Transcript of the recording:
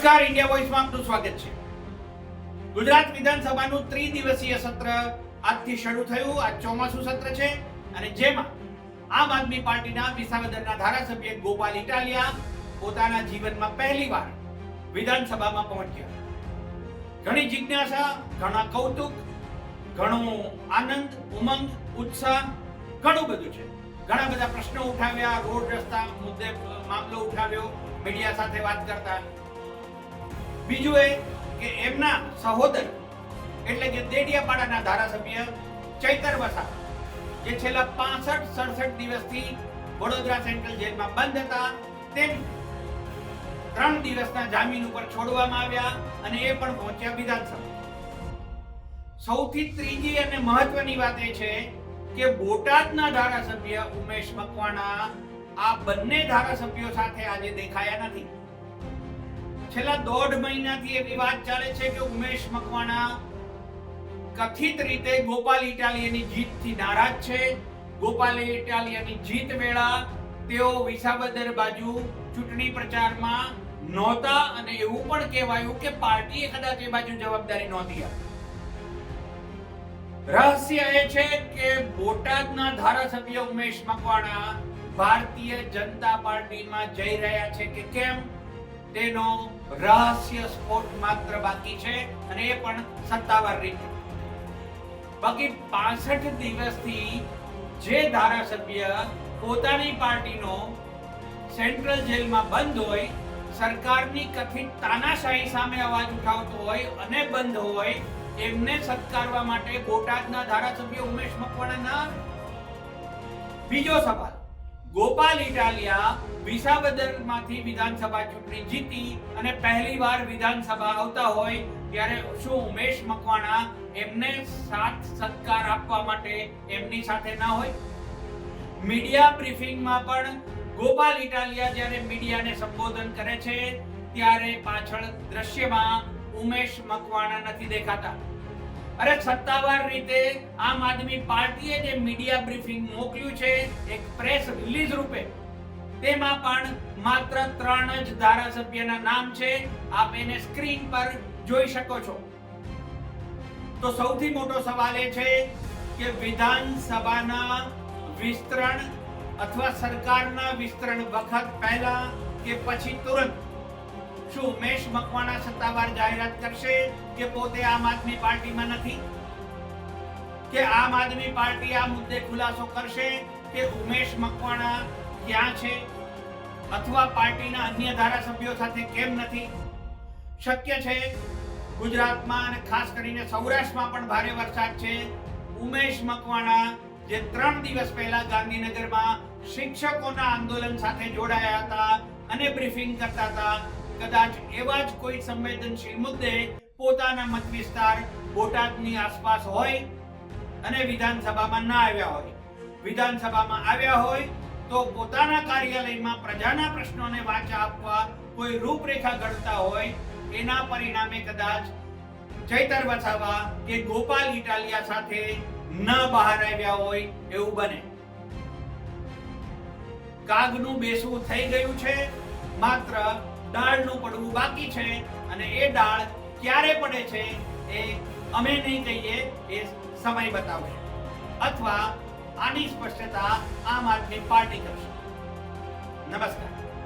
નમસ્કાર ઇન્ડિયા વોઇસમાં આપનું સ્વાગત છે. ગુજરાત વિધાનસભાનું ત્રિદિવસીય સત્ર આજથી શરૂ થયું. આ ચોમાસું સત્ર છે અને જેમાં આમ આદમી પાર્ટીના વિસાવદરના ધારાસભ્ય ગોપાલ ઇટાલિયા પોતાના જીવનમાં પહેલીવાર વિધાનસભામાં પહોંચ્યા. ઘણી જિજ્ઞાસા, ઘણા કૌતુક, ઘણો આનંદ, ઉમંગ, ઉત્સાહ, ઘણું બધું છે. ઘણા બધા પ્રશ્નો ઉઠાવ્યા, રોડ રસ્તા મુદ્દે મામલો ઉઠાવ્યો, મીડિયા સાથે વાત કરતા. બીજું એ કે એમના સહોદર એટલે કે દેડિયાપાડાના ધારાસભ્ય ચૈતર વસા જે છેલ્લા પાસઠ, સડસઠ દિવસથી વડોદરા સેન્ટ્રલ જેલમાં બંધ હતા, તેમ ત્રણ દિવસના જામીન ઉપર છોડવામાં આવ્યા અને એ પણ પહોંચ્યા વિધાનસભા. સૌથી ત્રીજી અને મહત્વની વાત એ છે કે બોટાદના ધારાસભ્ય ઉમેશ મકવાણા આ બંને ધારાસભ્યો સાથે આજે દેખાયા નથી. છેલ્લા દોઢ મહિનાથી એવી વાત ચાલે છે કે ઉમેશ મકવાણા કથિત રીતે ગોપાલ ઇટાલિયાની જીતથી નારાજ છે. ગોપાલ ઇટાલિયાની જીત વેળા તેઓ વિસાવદર બાજુ ચૂંટણી પ્રચારમાં નહોતા અને એવું પણ કહેવાયું કે પાર્ટીએ કદાચ એ બાજુ જવાબદારી નહોતી રહસ્ય એ છે કે બોટાદના ધારાસભ્ય ઉમેશ મકવાણા ભારતીય જનતા પાર્ટીમાં જઈ રહ્યા છે કે કેમ? તેનો રહસ્ય સ્ફોટ માત્ર બાકી છે અને એ પણ સત્તાવાર રીતે. બાકી પાસઠ દિવસથી જે ધારાસભ્ય પોતાની પાર્ટીનો સેન્ટ્રલ જેલમાં બંધ હોય, સરકારની કથિત તાનાશાહી સામે અવાજ ઉઠાવતો હોય અને બંધ હોય, એમને સત્કારવા માટે બોટાદના ધારાસભ્ય ઉમેશ મકવાણા ના બીજો સવાલ. ગોપાલ ઇટાલિયા વિસાવદરમાંથી વિધાનસભા ચૂંટણી જીતી અને પહેલીવાર વિધાનસભા આવતા હોય ત્યારે શું ઉમેશ મકવાણા એમને સાથ સત્કાર આપવા માટે એમની સાથે ના હોય? મીડિયા બ્રીફિંગમાં પણ ગોપાલ ઇટાલિયા જ્યારે મીડિયાને સંબોધન કરે છે, ત્યારે પાછળ દ્રશ્યમાં ઉમેશ મકવાણા નથી દેખાતા. અરે સત્તાવાર રીતે આમ આદમી પાર્ટીએ જે મીડિયા બ્રીફિંગ મોકલ્યું છે, એક પ્રેસ રિલીઝ રૂપે, તેમાં પણ માત્ર ત્રણ જ ધારાસભ્યના નામ છે. આપ એને સ્ક્રીન પર જોઈ શકો છો. તો સૌથી મોટો સવાલ એ છે કે વિધાનસભાના વિસ્તરણ અથવા સરકારના વિસ્તરણ વખત પહેલા કે પછી તુરંત? શું ઉમેશ મકવાણા સત્તાવાર જાહેરાત કરશે કે પોતે આમ આદમી પાર્ટીમાં નથી? કે આમ આદમી પાર્ટી આ મુદ્દે ખુલાસો કરશે કે ઉમેશ મકવાણા ક્યાં છે? અથવા પાર્ટીના અન્ય ધારાસભ્યો સાથે કેમ નથી? શક્ય છે ગુજરાતમાં અને ખાસ કરીને સૌરાષ્ટ્રમાં પણ ભારે વરસાદ છે. ઉમેશ મકવાણા જે ત્રણ દિવસ પહેલા ગાંધીનગરમાં શિક્ષકોના આંદોલન સાથે જોડાયા હતા અને બ્રીફિંગ કરતા હતા. કદાચ એવા જ કોઈ સંવેદનશીલ મુદ્દે પોતાના મત વિસ્તાર બોટાદની આસપાસ હોય અને વિધાનસભામાં ના આવ્યા હોય. વિધાનસભામાં આવ્યા હોય તો પોતાના કાર્યાલયમાં પ્રજાના પ્રશ્નોને વાચા આપવા કોઈ રૂપરેખા ઘડતા હોય એના પરિણામે કદાચ ચૈતર વસાવા કે ગોપાલ ઇટાલિયા સાથે ન બહાર આવ્યા હોય એવું બને. કાગનું બેસવું થઈ ગયું છે. માત્ર ડાળનું પડવું બાકી છે અને એ ડાળ ક્યારે પડે છે એ અમે નહીં કહીએ, એ સમય બતાવશે. અથવા આની સ્પષ્ટતા આમ આદમી પાર્ટી કરશે. નમસ્કાર.